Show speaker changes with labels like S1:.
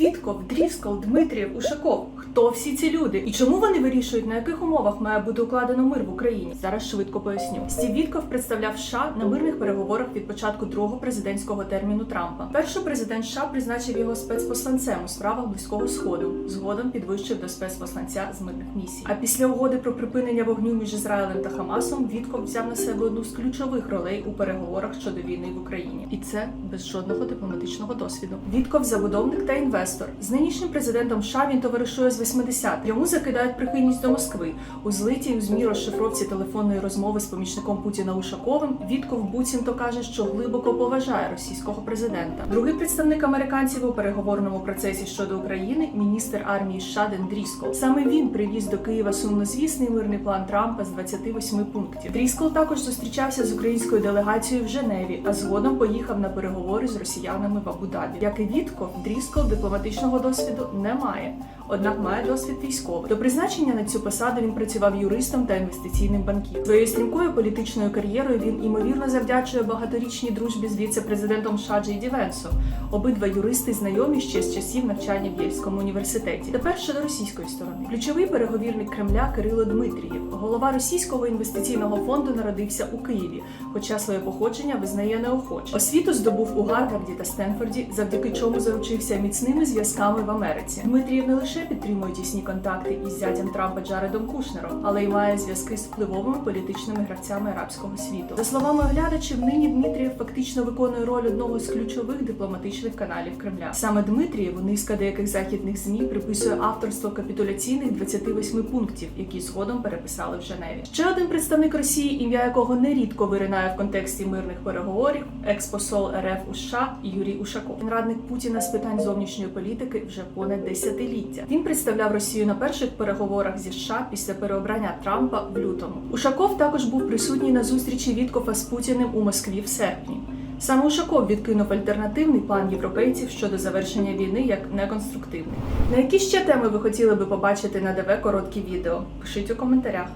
S1: Вітков, Дріскол, Дмитрієв, Ушаков. Хто всі ці люди? І чому вони вирішують, на яких умовах має бути укладено мир в Україні? Зараз швидко поясню. Стів Вітков представляв США на мирних переговорах від початку другого президентського терміну Трампа. Перший президент США призначив його спецпосланцем у справах близького сходу. Згодом підвищив до спецпосланця з мирних місій. А після угоди про припинення вогню між Ізраїлем та Хамасом Вітков взяв на себе одну з ключових ролей у переговорах щодо війни в Україні, і це без жодного дипломатичного досвіду. Вітков забудовник та інвестор. З нинішнім президентом США він товаришує з 80. Йому закидають прихильність до Москви. У злитій у змі розшифровці телефонної розмови з помічником Путіна Ушаковим Вітков буцімто каже, що глибоко поважає російського президента. Другий представник американців у переговорному процесі щодо України міністр армії США Ден Дріскол. Саме він привіз до Києва сумнозвісний мирний план Трампа з 28 пунктів. Дріскол також зустрічався з українською делегацією в Женеві, а згодом поїхав на переговори з росіянами в Абу-Дабі. Як і Вітков, Дріскол дипломатичного досвіду не має. Однак має досвід військовий. До призначення на цю посаду він працював юристом та інвестиційним банкіром. Своєю стрімкою політичною кар'єрою він імовірно завдячує багаторічній дружбі з віце-президентом США Джей Ді. Обидва юристи знайомі ще з часів навчання в Єльському університеті. Тепер щодо російської сторони. Ключовий переговірник Кремля Кирило Дмитрієв, голова російського інвестиційного фонду, народився у Києві, хоча своє походження визнає неохоче. Освіту здобув у Гарварді та Стенфорді, завдяки чому заручився міцними зв'язками в Америці. Дмитрієв не лише підтримує тісні контакти із зятям Трампа Джаредом Кушнером, але й має зв'язки з впливовими політичними гравцями арабського світу. За словами оглядачів, нині Дмитрієв фактично виконує роль одного з ключових дипломатичних каналів Кремля. Саме Дмитрієву низка деяких західних змі приписує авторство капітуляційних 28 пунктів, які згодом переписали в Женеві. Ще один представник Росії, ім'я якого нерідко виринає в контексті мирних переговорів, експосол РФ у США Юрій Ушаков. Він радник Путіна з питань зовнішньої політики вже понад десятиліття. Він представляв Росію на перших переговорах зі США після переобрання Трампа в лютому. Ушаков також був присутній на зустрічі Віткофа з Путіним у Москві в серпні. Саме Ушаков відкинув альтернативний план європейців щодо завершення війни як неконструктивний. На які ще теми ви хотіли би побачити на ДВ короткі відео? Пишіть у коментарях.